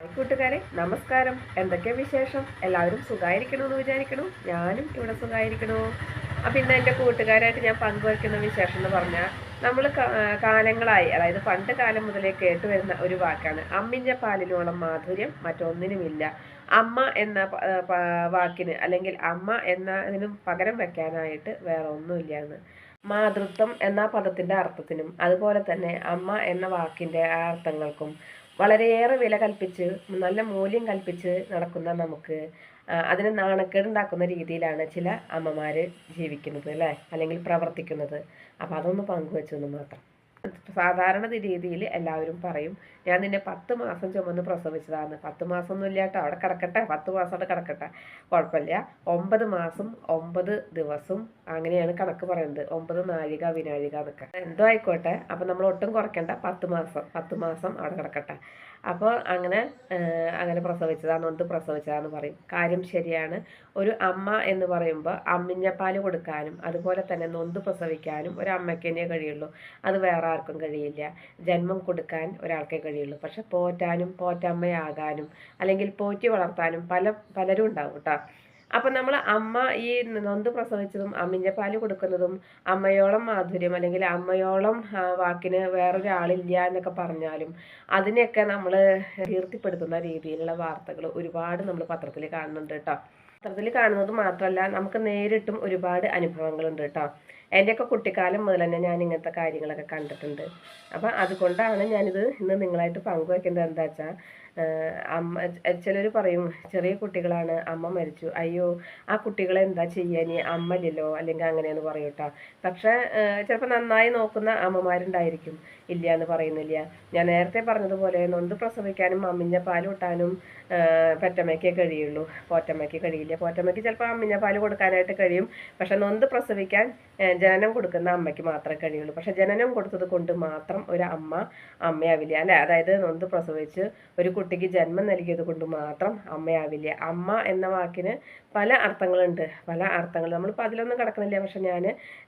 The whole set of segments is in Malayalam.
കൂട്ടുകാരെ നമസ്കാരം. എന്തൊക്കെ വിശേഷം? എല്ലാവരും സുഖമായിരിക്കണമെന്ന് വിചാരിക്കണു. ഞാനും ഇവിടെ സുഖമായിരിക്കണു അപ്പം ഇന്ന് എന്റെ കൂട്ടുകാരായിട്ട് ഞാൻ പങ്കുവയ്ക്കുന്ന വിശേഷം എന്ന് പറഞ്ഞാൽ നമ്മൾ കാലങ്ങളായി അതായത് പണ്ട് കാലം മുതലേ കേട്ടുവരുന്ന ഒരു വാക്കാണ്. അമ്മിന്റെ പാലിനോളം മാധുര്യം മറ്റൊന്നിനുമില്ല. അമ്മ എന്ന വാക്കിന് അല്ലെങ്കിൽ അമ്മ എന്നതിനും പകരം വെക്കാനായിട്ട് വേറെ ഒന്നുമില്ല എന്ന് മാതൃത്വം എന്ന പദത്തിന്റെ അർത്ഥത്തിനും അതുപോലെ തന്നെ അമ്മ എന്ന വാക്കിന്റെ അർത്ഥങ്ങൾക്കും വളരെയേറെ വില കൽപ്പിച്ച് നല്ല മൂല്യം കൽപ്പിച്ച് നടക്കുന്ന നമുക്ക് അതിന് നാണക്കേടുണ്ടാക്കുന്ന രീതിയിലാണ് ചില അമ്മമാർ ജീവിക്കുന്നത് അല്ലേ? അല്ലെങ്കിൽ പ്രവർത്തിക്കുന്നത്. അപ്പോൾ അതൊന്ന് പങ്കുവെച്ചു എന്ന് മാത്രം. സാധാരണ രീതിയിൽ എല്ലാവരും പറയും ഞാൻ നിന്നെ പത്ത് മാസം ചുമന്ന് പ്രസവിച്ചതാണ് പത്ത് മാസം ഒന്നും ഇല്ലാട്ടോ അവിടെ കിടക്കട്ടെ. പത്ത് മാസം അവിടെ കിടക്കട്ടെ. കുഴപ്പമില്ല. ഒമ്പത് മാസം ഒമ്പത് ദിവസം അങ്ങനെയാണ് കണക്ക് പറയുന്നത് ഒമ്പത് നാഴിക വിനാഴിക എന്നൊക്കെ. എന്തോ ആയിക്കോട്ടെ. അപ്പം നമ്മൾ ഒട്ടും കുറയ്ക്കണ്ട. പത്ത് മാസം പത്ത് മാസം അവിടെ കിടക്കട്ടെ. അപ്പോൾ അങ്ങനെ അങ്ങനെ പ്രസവിച്ചതാണ് നൊന്ത് പ്രസവിച്ചതാന്ന് പറയും. കാര്യം ശരിയാണ് ഒരു അമ്മ എന്ന് പറയുമ്പോൾ അമ്മിഞ്ഞപ്പാൽ കൊടുക്കാനും അതുപോലെ തന്നെ നൊന്ത് പ്രസവിക്കാനും ഒരു അമ്മയ്ക്ക് തന്നെ കഴിയുള്ളൂ. അത് വേറെ ആർക്കും കഴിയില്ല. ജന്മം കൊടുക്കാൻ ഒരാൾക്കേ കഴിയുള്ളൂ. പക്ഷെ പോറ്റാനും പോറ്റമ്മയാകാനും അല്ലെങ്കിൽ പോറ്റി വളർത്താനും പല പലരും ഉണ്ടാവും കേട്ടോ. അപ്പം നമ്മൾ അമ്മ ഈ നൊന്ത് പ്രസവിച്ചതും അമ്മിഞ്ഞപ്പാൽ കൊടുക്കുന്നതും അമ്മയോളം മാധുര്യം അല്ലെങ്കിൽ അമ്മയോളം വാക്കിന് വേറൊരാളില്ല എന്നൊക്കെ പറഞ്ഞാലും അതിനെയൊക്കെ നമ്മൾ കീർത്തിപ്പെടുത്തുന്ന രീതിയിലുള്ള വാർത്തകൾ ഒരുപാട് നമ്മൾ പത്രത്തിൽ കാണുന്നുണ്ട് കേട്ടോ. പത്രത്തിൽ കാണുന്നത് മാത്രമല്ല നമുക്ക് നേരിട്ടും ഒരുപാട് അനുഭവങ്ങളുണ്ട് കേട്ടോ. എന്റെയൊക്കെ കുട്ടിക്കാലം മുതൽ തന്നെ ഞാൻ ഇങ്ങനത്തെ കാര്യങ്ങളൊക്കെ കണ്ടിട്ടുണ്ട്. അപ്പം അതുകൊണ്ടാണ് ഞാനിത് ഇന്ന് നിങ്ങളായിട്ട് പങ്കുവെക്കുന്നത് എന്താ വെച്ചാൽ അമ്മ ചിലർ പറയും ചെറിയ കുട്ടികളാണ് അമ്മ മരിച്ചു. അയ്യോ ആ കുട്ടികളെ എന്താ ചെയ്യാൻ അമ്മയില്ലല്ലോ. അല്ലെങ്കിൽ അങ്ങനെയെന്ന് പറയും കേട്ടോ പക്ഷേ ചിലപ്പോൾ നന്നായി നോക്കുന്ന അമ്മമാരുണ്ടായിരിക്കും. ഇല്ല എന്ന് പറയുന്നില്ല. ഞാൻ നേരത്തെ പറഞ്ഞതുപോലെ നൊന്ത് പ്രസവിക്കാനും അമ്മിഞ്ഞ പാൽ കൂട്ടാനും പെറ്റമ്മയ്ക്കേ കഴിയുള്ളൂ. പോറ്റമ്മയ്ക്ക് കഴിയില്ല. പോറ്റമ്മയ്ക്ക് ചിലപ്പോൾ അമ്മിഞ്ഞ പാൽ കൊടുക്കാനായിട്ട് കഴിയും. പക്ഷെ നൊന്ത് പ്രസവിക്കാൻ ജനനം കൊടുക്കുന്ന അമ്മയ്ക്ക് മാത്രമേ കഴിയുള്ളൂ. പക്ഷെ ജനനം കൊടുത്തത് കൊണ്ട് മാത്രം ഒരു അമ്മ അമ്മയാവില്ല. അല്ലേ? അതായത് നൊന്ത് പ്രസവിച്ച് ഒരു കുട്ടിക്ക് ജന്മം നൽകിയത് കൊണ്ട് മാത്രം അമ്മയാവില്ല? അമ്മ എന്ന വാക്കിന് പല അർത്ഥങ്ങളുണ്ട്. പല അർത്ഥങ്ങൾ. നമ്മളിപ്പോൾ അതിലൊന്നും കിടക്കണില്ല. പക്ഷെ ഞാൻ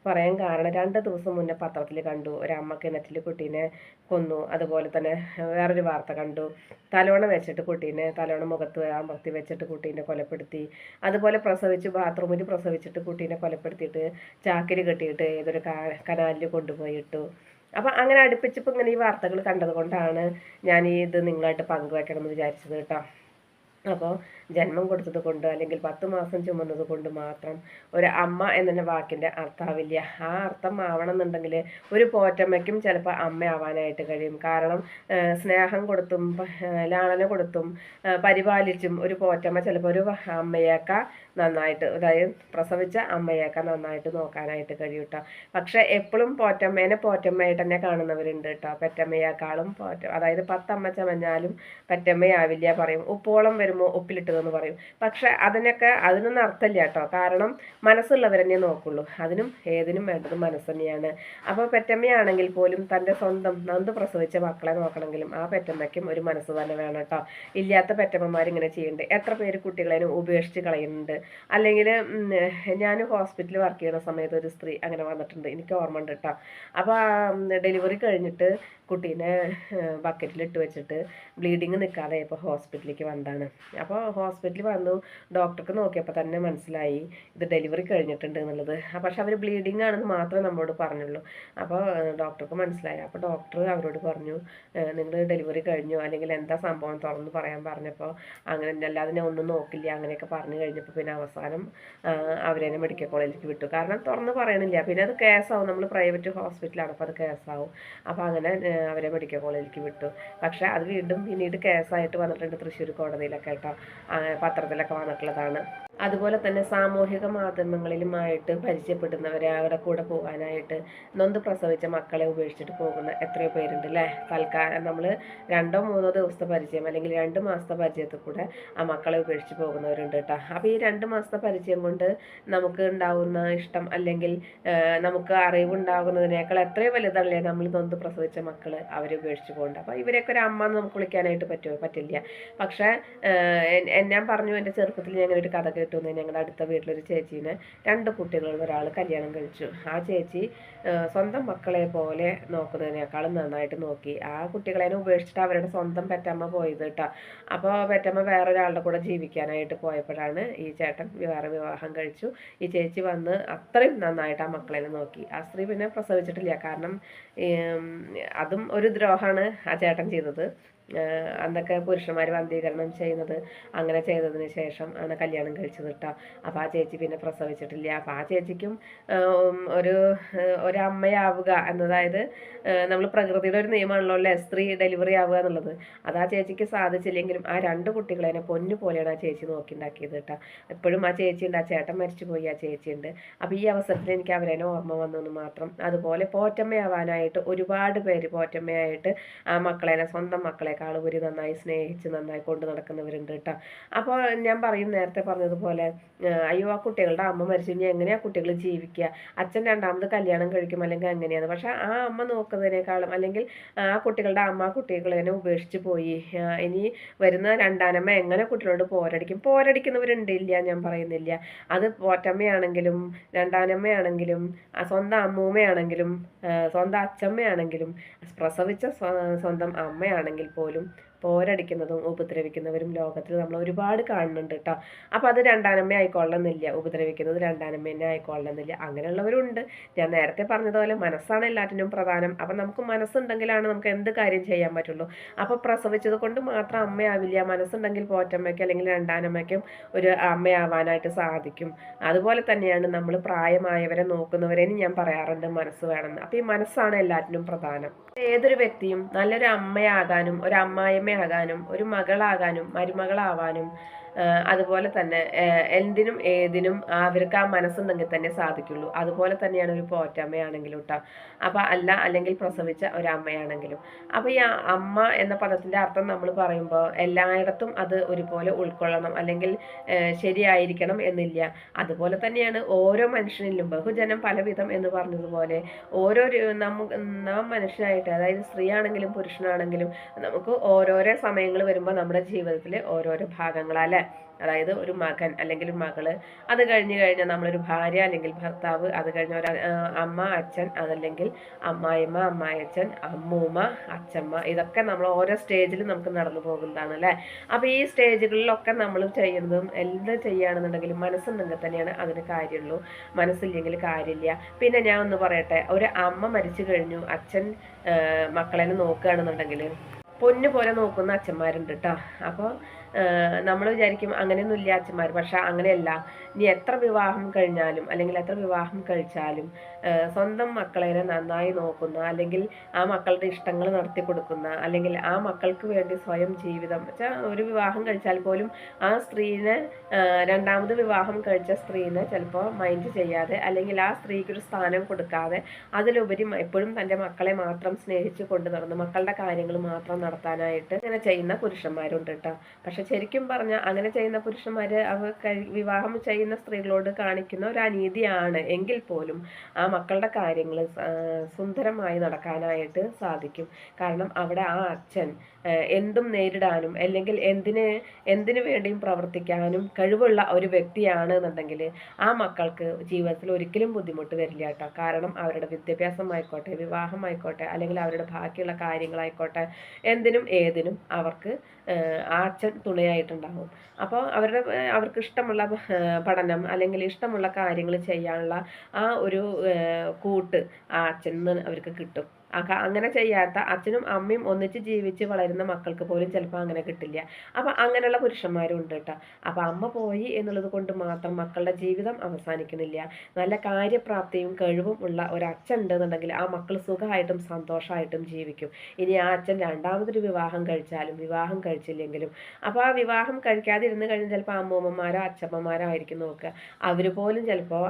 പറയാൻ കാരണം രണ്ട് ദിവസം മുന്നേ പത്രത്തിൽ കണ്ടു. ഒരു അമ്മ കിണറ്റിൽ കുട്ടീനെ കൊന്നു. അതുപോലെ തന്നെ വേറൊരു വാർത്ത കണ്ടു. തലോണ വെച്ചിട്ട് കുട്ടീനെ തലോണ മുഖത്ത് അമർത്തി വെച്ചിട്ട് കുട്ടീനെ കൊലപ്പെടുത്തി. അതുപോലെ പ്രസവിച്ച് ബാത്റൂമിൽ പ്രസവിച്ചിട്ട് കുട്ടീനെ കൊലപ്പെടുത്തിയിട്ട് ചാക്കിൽ കെട്ടിയിട്ട് ഏതൊരു കനാലിൽ കൊണ്ടുപോയി ഇട്ടു അപ്പം അങ്ങനെ അടുപ്പിച്ചിപ്പോൾ ഇങ്ങനെ ഈ വാർത്തകൾ കണ്ടത് കൊണ്ടാണ് ഞാൻ ഇത് നിങ്ങളായിട്ട് പങ്കുവെക്കണം എന്ന് വിചാരിച്ചത് കേട്ടോ. അപ്പോൾ ജന്മം കൊടുത്തത് കൊണ്ട് അല്ലെങ്കിൽ പത്ത് മാസം ചുമന്നത് കൊണ്ട് മാത്രം ഒരു അമ്മ എന്ന വാക്കിന്റെ അർത്ഥമാവില്ല ആ അർത്ഥം ആവണമെന്നുണ്ടെങ്കിൽ ഒരു പോറ്റമ്മയ്ക്കും ചിലപ്പോൾ അമ്മയാവാനായിട്ട് കഴിയും. കാരണം സ്നേഹം കൊടുത്തും ലാളന കൊടുത്തും പരിപാലിച്ചും ഒരു പോറ്റമ്മ ചിലപ്പോൾ ഒരു അമ്മയേക്ക നന്നായിട്ട് അതായത് പ്രസവിച്ച അമ്മയേക്ക നന്നായിട്ട് നോക്കാനായിട്ട് കഴിയും കേട്ടോ പക്ഷെ എപ്പോഴും പോറ്റമ്മേനെ പോറ്റമ്മയായിട്ട് തന്നെ കാണുന്നവരുണ്ട് കേട്ടോ പെറ്റമ്മയേക്കാളും പോറ്റ അതായത് പത്തമ്മ ചമഞ്ഞാലും പെറ്റമ്മയാവില്ല പറയും. ഉപ്പോളം വരുമ്പോൾ ഒപ്പിലിട്ടതെന്ന് പറയും. പക്ഷെ അതിനൊക്കെ അതിനൊന്നും അർത്ഥമില്ല കേട്ടോ. കാരണം മനസ്സുള്ളവർ തന്നെ നോക്കുള്ളൂ. അതിനും ഏതിനും വേണ്ടത് മനസ്സ് തന്നെയാണ്. അപ്പോൾ പെറ്റമ്മയാണെങ്കിൽ പോലും തന്റെ സ്വന്തം നന്ദ് പ്രസവിച്ച മക്കളെ നോക്കണമെങ്കിലും ആ പെറ്റമ്മയ്ക്കും ഒരു മനസ്സ് തന്നെ വേണം കേട്ടോ. ഇല്ലാത്ത പെറ്റമ്മമാർ ഇങ്ങനെ ചെയ്യുന്നുണ്ട് എത്ര പേര് കുട്ടികളെ ഉപേക്ഷിച്ച് കളയുന്നുണ്ട്. അല്ലെങ്കിൽ ഞാൻ ഹോസ്പിറ്റലിൽ വർക്ക് ചെയ്യുന്ന സമയത്ത് ഒരു സ്ത്രീ അങ്ങനെ വന്നിട്ടുണ്ട്. എനിക്ക് ഓർമ്മ ഉണ്ട് കേട്ടോ അപ്പോൾ ഡെലിവറി കഴിഞ്ഞിട്ട് കുട്ടീനെ ബക്കറ്റിൽ ഇട്ട് വെച്ചിട്ട് ബ്ലീഡിങ് നിൽക്കാതെ ഇപ്പോൾ ഹോസ്പിറ്റലിലേക്ക് വന്നതാണ്. അപ്പോൾ ഹോസ്പിറ്റലിൽ വന്നു. ഡോക്ടർക്ക് നോക്കിയപ്പോൾ തന്നെ മനസ്സിലായി ഇത് ഡെലിവറി കഴിഞ്ഞിട്ടുണ്ട് എന്നുള്ളത്. പക്ഷെ അവർ ബ്ലീഡിങ് ആണെന്ന് മാത്രമേ നമ്മളോട് പറഞ്ഞുള്ളൂ. അപ്പോൾ ഡോക്ടർക്ക് മനസ്സിലായി. അപ്പോൾ ഡോക്ടർ അവരോട് പറഞ്ഞു നിങ്ങൾ ഡെലിവറി കഴിഞ്ഞു. അല്ലെങ്കിൽ എന്താ സംഭവം തുറന്ന് പറയാൻ പറഞ്ഞപ്പോൾ അങ്ങനെ അല്ലാതെ ഞാൻ ഒന്നും നോക്കില്ല അങ്ങനെയൊക്കെ പറഞ്ഞു കഴിഞ്ഞപ്പോൾ പിന്നെ അവസാനം അവരെന്നെ മെഡിക്കൽ കോളേജിലേക്ക് വിട്ടു. കാരണം തുറന്ന് പറയണില്ല. പിന്നെ അത് കേസാവും നമ്മൾ പ്രൈവറ്റ് ഹോസ്പിറ്റലാണ് അപ്പോൾ അത് കേസാവും അപ്പോൾ അങ്ങനെ അവരെ മെഡിക്കൽ കോളേജിലേക്ക് വിട്ടു. പക്ഷെ അത് വീണ്ടും പിന്നീട് കേസായിട്ട് വന്നിട്ടുണ്ട് തൃശ്ശൂർ കോടതിയിലൊക്കെ കേട്ടോ. പത്രത്തിലൊക്കെ വന്നിട്ടുള്ളതാണ്. അതുപോലെ തന്നെ സാമൂഹിക മാധ്യമങ്ങളിലുമായിട്ട് പരിചയപ്പെടുന്നവരെ അവരുടെ കൂടെ പോകാനായിട്ട് നൊന്ത് പ്രസവിച്ച മക്കളെ ഉപേക്ഷിച്ചിട്ട് പോകുന്ന എത്രയോ പേരുണ്ട് അല്ലേ തൽക്കാലം നമ്മൾ രണ്ടോ മൂന്നോ ദിവസത്തെ പരിചയം അല്ലെങ്കിൽ രണ്ട് മാസത്തെ പരിചയത്തിൽ കൂടെ ആ മക്കളെ ഉപേക്ഷിച്ച് പോകുന്നവരുണ്ട് കേട്ടോ. അപ്പോൾ ഈ രണ്ട് മാസത്തെ പരിചയം കൊണ്ട് നമുക്ക് ഉണ്ടാവുന്ന ഇഷ്ടം അല്ലെങ്കിൽ നമുക്ക് അറിവുണ്ടാകുന്നതിനേക്കാൾ എത്രയോ വലുതല്ലേ നമ്മൾ നൊന്ത് പ്രസവിച്ച മക്കൾ അവരെ ഉപേക്ഷിച്ച് പോകുന്നുണ്ട് അപ്പോൾ ഇവരെയൊക്കെ ഒരു അമ്മ നമുക്ക് വിളിക്കാനായിട്ട് പറ്റുമോ? പറ്റില്ല. പക്ഷേ ഞാൻ പറഞ്ഞു എന്റെ ചെറുപ്പത്തിൽ ഞാൻ ഒരു കഥ കിട്ടുമെന്ന് ഞങ്ങളുടെ അടുത്ത വീട്ടിലൊരു ചേച്ചീനെ രണ്ട് കുട്ടികളുള്ള ഒരാൾ കല്യാണം കഴിച്ചു. ആ ചേച്ചി സ്വന്തം മക്കളെ പോലെ നോക്കുന്നതിനേക്കാളും നന്നായിട്ട് നോക്കി. ആ കുട്ടികളെ ഉപേക്ഷിച്ചിട്ട് അവരുടെ സ്വന്തം പെറ്റമ്മ പോയത് കേട്ടോ. അപ്പോൾ പെറ്റമ്മ വേറൊരാളുടെ കൂടെ ജീവിക്കാനായിട്ട് പോയപ്പോഴാണ് ഈ ചേട്ടൻ വേറെ വിവാഹം കഴിച്ചു. ഈ ചേച്ചി വന്ന് അത്രയും നന്നായിട്ട് ആ മക്കളെ നോക്കി. ആ സ്ത്രീ പിന്നെ പ്രസവിച്ചിട്ടില്ല. കാരണം അതും ഒരു ദ്രോഹമാണ് ആ ചേട്ടൻ ചെയ്തത്. അന്നൊക്കെ പുരുഷന്മാർ വന്ധീകരണം ചെയ്യുന്നത് അങ്ങനെ ചെയ്തതിന് ശേഷം ആണ് കല്യാണം കഴിച്ചത് കേട്ടോ. അപ്പോൾ ആ ചേച്ചി പിന്നെ പ്രസവിച്ചിട്ടില്ല. അപ്പോൾ ആ ചേച്ചിക്കും ഒരു ഒരമ്മയാവുക എന്നതായത് നമ്മൾ പ്രകൃതിയുടെ ഒരു നിയമമാണല്ലോ അല്ലേ? സ്ത്രീ ഡെലിവറി ആവുക എന്നുള്ളത്. അത് ആ ചേച്ചിക്ക് സാധിച്ചില്ലെങ്കിലും ആ രണ്ട് കുട്ടികളെ പൊന്നു പോലെയാണ് ആ ചേച്ചി നോക്കിണ്ടാക്കിയത് കേട്ടോ. എപ്പോഴും ആ ചേച്ചി ഉണ്ട് ആ ചേട്ടൻ മരിച്ചു പോയി ആ ചേച്ചി ഉണ്ട്. അപ്പോൾ ഈ അവസരത്തിൽ എനിക്ക് അവരെ ഓർമ്മ വന്നു മാത്രം. അതുപോലെ പോറ്റമ്മയാവാനായിട്ട് ഒരുപാട് പേര് പോറ്റമ്മയായിട്ട് ആ മക്കളെ സ്വന്തം മക്കളെ ഒരു നന്നായി സ്നേഹിച്ച് നന്നായി കൊണ്ട് നടക്കുന്നവരുണ്ട് കേട്ടോ അപ്പോൾ ഞാൻ പറയും നേരത്തെ പറഞ്ഞതുപോലെ അയ്യോ ആ കുട്ടികളുടെ അമ്മ മരിച്ചു ഇനി എങ്ങനെയാണ് കുട്ടികൾ ജീവിക്കുക അച്ഛൻ രണ്ടാമത് കല്യാണം കഴിക്കും അല്ലെങ്കിൽ എങ്ങനെയാണ് പക്ഷേ ആ അമ്മ നോക്കുന്നതിനേക്കാളും അല്ലെങ്കിൽ ആ കുട്ടികളുടെ അമ്മ കുട്ടികളെ ഉപേക്ഷിച്ച് പോയി. ഇനി വരുന്ന രണ്ടാനമ്മ എങ്ങനെ കുട്ടികളോട് പോരടിക്കും? പോരടിക്കുന്നവരുണ്ട് ഇല്ല ഞാൻ പറയുന്നില്ല. അത് പോറ്റമ്മയാണെങ്കിലും രണ്ടാനമ്മയാണെങ്കിലും സ്വന്തം അമ്മൂമ്മയാണെങ്കിലും സ്വന്തം അച്ഛമ്മയാണെങ്കിലും പ്രസവിച്ച സ്വന്തം അമ്മയാണെങ്കിൽ പോലും volumen. പോരടിക്കുന്നതും ഉപദ്രവിക്കുന്നവരും ലോകത്തിൽ നമ്മൾ ഒരുപാട് കാണുന്നുണ്ട് കേട്ടോ അപ്പോൾ അത് രണ്ടാനമ്മ ആയിക്കൊള്ളണമെന്നില്ല ഉപദ്രവിക്കുന്നത് രണ്ടാനമ്മ തന്നെ ആയിക്കൊള്ളുന്നില്ല അങ്ങനെയുള്ളവരുണ്ട്. ഞാൻ നേരത്തെ പറഞ്ഞതുപോലെ മനസ്സാണ് എല്ലാറ്റിനും പ്രധാനം. അപ്പം നമുക്ക് മനസ്സുണ്ടെങ്കിലാണ് നമുക്ക് എന്ത് കാര്യം ചെയ്യാൻ പറ്റുള്ളൂ. അപ്പോൾ പ്രസവിച്ചത് കൊണ്ട് മാത്രം അമ്മയാവില്ല. മനസ്സുണ്ടെങ്കിൽ പോറ്റമ്മയ്ക്ക് അല്ലെങ്കിൽ രണ്ടാനമ്മയ്ക്കും ഒരു അമ്മയാവാനായിട്ട് സാധിക്കും. അതുപോലെ തന്നെയാണ് നമ്മൾ പ്രായമായവരെ നോക്കുന്നവരേനും ഞാൻ പറയാറുണ്ട് മനസ്സ് വേണമെന്ന് അപ്പോൾ ഈ മനസ്സാണ് എല്ലാറ്റിനും പ്രധാനം. ഏതൊരു വ്യക്തിയും നല്ലൊരു അമ്മയാകാനും ഒരു അമ്മായിമ്മയാകാനും ഒരു മകളാകാനും മരുമകളാവാനും അതുപോലെ തന്നെ എന്തിനും ഏതിനും അവർക്ക് ആ മനസ്സുണ്ടെങ്കിൽ തന്നെ സാധിക്കുള്ളൂ. അതുപോലെ തന്നെയാണ് ഒരു പോറ്റമ്മയാണെങ്കിലും കേട്ടോ അപ്പം അല്ല അല്ലെങ്കിൽ പ്രസവിച്ച ഒരമ്മയാണെങ്കിലും. അപ്പോൾ ഈ അമ്മ എന്ന പദത്തിന്റെ അർത്ഥം നമ്മൾ പറയുമ്പോൾ എല്ലായിടത്തും അത് ഒരുപോലെ ഉൾക്കൊള്ളണം അല്ലെങ്കിൽ ശരിയായിരിക്കണം എന്നില്ല. അതുപോലെ തന്നെയാണ് ഓരോ മനുഷ്യനിലും ബഹുജനം പലവിധം എന്ന് പറഞ്ഞതുപോലെ ഓരോ നമുക്ക് നാം മനുഷ്യനായിട്ട് അതായത് സ്ത്രീ ആണെങ്കിലും പുരുഷനാണെങ്കിലും നമുക്ക് ഓരോരോ സമയങ്ങൾ വരുമ്പോൾ നമ്മുടെ ജീവിതത്തിൽ ഓരോരോ അതായത് ഒരു മകൻ അല്ലെങ്കിൽ മകൾ. അത് കഴിഞ്ഞ് കഴിഞ്ഞാൽ നമ്മളൊരു ഭാര്യ അല്ലെങ്കിൽ ഭർത്താവ് അത് കഴിഞ്ഞ ഒരു അമ്മ അച്ഛൻ അതല്ലെങ്കിൽ അമ്മായിമ്മ അമ്മായച്ഛൻ അമ്മൂമ്മ അച്ഛമ്മ. ഇതൊക്കെ നമ്മൾ ഓരോ സ്റ്റേജിൽ നമുക്ക് നടന്നു പോകുന്നതാണ് അല്ലേ? അപ്പോൾ ഈ സ്റ്റേജുകളിലൊക്കെ നമ്മൾ ചെയ്യുന്നതും എന്ത് ചെയ്യുകയാണെന്നുണ്ടെങ്കിലും മനസ്സുണ്ടെങ്കിൽ തന്നെയാണ് അതിന് കാര്യമുള്ളൂ. മനസ്സില്ലെങ്കിൽ കാര്യമില്ല. പിന്നെ ഞാൻ ഒന്ന് പറയട്ടെ ഒരു അമ്മ മരിച്ചു കഴിഞ്ഞു അച്ഛൻ മക്കളെ നോക്കുകയാണെന്നുണ്ടെങ്കിൽ പൊന്നു പോലെ നോക്കുന്ന അച്ഛന്മാരുണ്ട് കേട്ടോ അപ്പോൾ നമ്മൾ വിചാരിക്കും അങ്ങനെയൊന്നും ഇല്ല അച്ഛന്മാർ പക്ഷെ അങ്ങനെയല്ല. ഇനി എത്ര വിവാഹം കഴിഞ്ഞാലും അല്ലെങ്കിൽ എത്ര വിവാഹം കഴിച്ചാലും സ്വന്തം മക്കളെ നന്നായി നോക്കുന്ന അല്ലെങ്കിൽ ആ മക്കളുടെ ഇഷ്ടങ്ങൾ നടത്തി കൊടുക്കുന്ന അല്ലെങ്കിൽ ആ മക്കൾക്ക് വേണ്ടി സ്വയം ജീവിതം വെച്ചാൽ ഒരു വിവാഹം കഴിച്ചാൽ പോലും ആ സ്ത്രീനെ രണ്ടാമത് വിവാഹം കഴിച്ച സ്ത്രീനെ ചിലപ്പോൾ മൈൻഡ് ചെയ്യാതെ അല്ലെങ്കിൽ ആ സ്ത്രീക്ക് ഒരു സ്ഥാനം കൊടുക്കാതെ അതിലുപരി എപ്പോഴും തന്റെ മക്കളെ മാത്രം സ്നേഹിച്ച് കൊണ്ടു നടന്ന് മക്കളുടെ കാര്യങ്ങൾ മാത്രം നടത്താനായിട്ട് ഇങ്ങനെ ചെയ്യുന്ന പുരുഷന്മാരുണ്ട് കേട്ടോ പക്ഷെ പക്ഷെ ശരിക്കും പറഞ്ഞാൽ അങ്ങനെ ചെയ്യുന്ന പുരുഷന്മാർ അവർ വിവാഹം ചെയ്യുന്ന സ്ത്രീകളോട് കാണിക്കുന്ന ഒരു അനീതിയാണ് എങ്കിൽ പോലും ആ മക്കളുടെ കാര്യങ്ങൾ സുന്ദരമായി നടക്കാനായിട്ട് സാധിക്കും. കാരണം അവിടെ ആ അച്ഛൻ എന്തും നേരിടാനും അല്ലെങ്കിൽ എന്തിന് എന്തിനു വേണ്ടിയും പ്രവർത്തിക്കാനും കഴിവുള്ള ഒരു വ്യക്തിയാണ് എന്നുണ്ടെങ്കിൽ ആ മക്കൾക്ക് ജീവിതത്തിൽ ഒരിക്കലും ബുദ്ധിമുട്ട് വരില്ല കേട്ടോ. കാരണം അവരുടെ വിദ്യാഭ്യാസമായിക്കോട്ടെ വിവാഹമായിക്കോട്ടെ അല്ലെങ്കിൽ അവരുടെ ബാക്കിയുള്ള കാര്യങ്ങളായിക്കോട്ടെ എന്തിനും ഏതിനും അവർക്ക് ആ അച്ഛൻ തുണയായിട്ടുണ്ടാകും അപ്പോൾ അവരുടെ അവർക്ക് ഇഷ്ടമുള്ള പഠനം അല്ലെങ്കിൽ ഇഷ്ടമുള്ള കാര്യങ്ങൾ ചെയ്യാനുള്ള ആ ഒരു കൂട്ട് ആ അച്ഛൻ അവർക്ക് കിട്ടും. അങ്ങനെ ചെയ്യാത്ത അച്ഛനും അമ്മയും ഒന്നിച്ച് ജീവിച്ച് വളരുന്ന മക്കൾക്ക് പോലും ചിലപ്പോൾ അങ്ങനെ കിട്ടില്ല. അപ്പം അങ്ങനെയുള്ള പുരുഷന്മാരും ഉണ്ട് കേട്ടോ അപ്പം അമ്മ പോയി എന്നുള്ളത് കൊണ്ട് മാത്രം മക്കളുടെ ജീവിതം അവസാനിക്കുന്നില്ല. നല്ല കാര്യപ്രാപ്തിയും കഴിവും ഉള്ള ഒരു അച്ഛൻ ഉണ്ടെന്നുണ്ടെങ്കിൽ ആ മക്കൾ സുഖമായിട്ടും സന്തോഷമായിട്ടും ജീവിക്കും. ഇനി ആ അച്ഛൻ രണ്ടാമതൊരു വിവാഹം കഴിച്ചാലും വിവാഹം കഴിച്ചില്ലെങ്കിലും അപ്പോൾ ആ വിവാഹം കഴിക്കാതിരുന്ന് കഴിഞ്ഞാൽ ചിലപ്പോൾ അമ്മൂമ്മമാരോ അച്ഛമ്മമാരോ ആയിരിക്കും നോക്കുക അവർ പോലും ചിലപ്പോൾ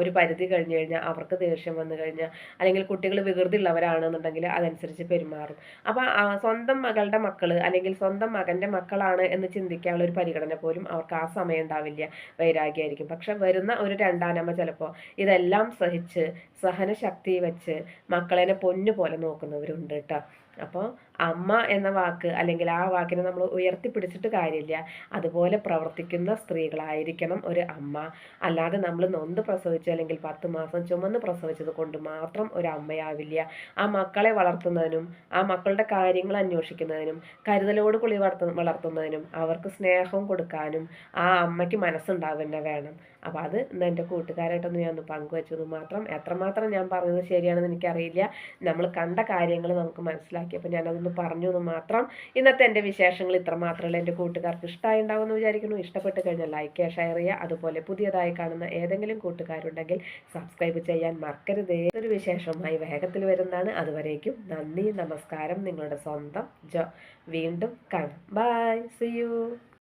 ഒരു പരിധി കഴിഞ്ഞു കഴിഞ്ഞാൽ അവർക്ക് ദേഷ്യം വന്നു കഴിഞ്ഞാൽ അല്ലെങ്കിൽ കുട്ടികൾ വികൃതി ഉള്ളവർ ഉള്ളവരാണെന്നുണ്ടെങ്കിൽ അതനുസരിച്ച് പെരുമാറും. അപ്പോൾ സ്വന്തം മകളുടെ മക്കൾ അല്ലെങ്കിൽ സ്വന്തം മകന്റെ മക്കളാണ് എന്ന് ചിന്തിക്കാനുള്ള ഒരു പരിഗണന പോലും അവർക്ക് ആ സമയം ഉണ്ടാവില്ല. വൈരാഗ്യമായിരിക്കും. പക്ഷെ വരുന്ന ഒരു രണ്ടാനമ്മ ചിലപ്പോൾ ഇതെല്ലാം സഹിച്ച് സഹനശക്തി വെച്ച് മക്കളെ പൊന്നു പോലെ നോക്കുന്നവരുണ്ട് കേട്ടോ. അപ്പോൾ അമ്മ എന്ന വാക്ക് അല്ലെങ്കിൽ ആ വാക്കിനെ നമ്മൾ ഉയർത്തിപ്പിടിച്ചിട്ട് കാര്യമില്ല. അതുപോലെ പ്രവർത്തിക്കുന്ന സ്ത്രീകളായിരിക്കണം ഒരു അമ്മ. അല്ലാതെ നമ്മൾ നൊന്ത് പ്രസവിച്ചു അല്ലെങ്കിൽ പത്ത് മാസം ചുമന്ന് പ്രസവിച്ചത് കൊണ്ട് മാത്രം ഒരു അമ്മയാവില്ല. ആ മക്കളെ വളർത്തുന്നതിനും ആ മക്കളുടെ കാര്യങ്ങൾ അന്വേഷിക്കുന്നതിനും കരുതലോട് കുളി വളർത്ത വളർത്തുന്നതിനും അവർക്ക് സ്നേഹം കൊടുക്കാനും ആ അമ്മയ്ക്ക് മനസ്സുണ്ടാവുക വേണം. അപ്പോൾ അത് ഇന്ന് എന്റെ കൂട്ടുകാരായിട്ടൊന്ന് ഞാൻ ഒന്ന് പങ്കുവച്ചത് മാത്രം. എത്രമാത്രം ഞാൻ പറഞ്ഞത് ശരിയാണെന്ന് എനിക്കറിയില്ല. നമ്മൾ കണ്ട കാര്യങ്ങൾ നമുക്ക് മനസ്സിലാക്കിയപ്പോൾ ഞാനതൊന്ന് പറഞ്ഞു എന്ന് മാത്രം. ഇന്നത്തെ എന്റെ വിശേഷങ്ങൾ ഇത്ര മാത്രമല്ല എന്റെ കൂട്ടുകാർക്ക് ഇഷ്ടമായി ഉണ്ടാവുമെന്ന് വിചാരിക്കുന്നു. ഇഷ്ടപ്പെട്ട് കഴിഞ്ഞാൽ ലൈക്ക് ഷെയർ ചെയ്യുക. അതുപോലെ പുതിയതായി കാണുന്ന ഏതെങ്കിലും കൂട്ടുകാരുണ്ടെങ്കിൽ സബ്സ്ക്രൈബ് ചെയ്യാൻ മറക്കരുത്. ഏതൊരു വിശേഷമായി വേഗത്തിൽ വരുന്നതാണ്. അതുവരേക്കും നന്ദി നമസ്കാരം. നിങ്ങളുടെ സ്വന്തം ജോ. വീണ്ടും കാണാം. By C U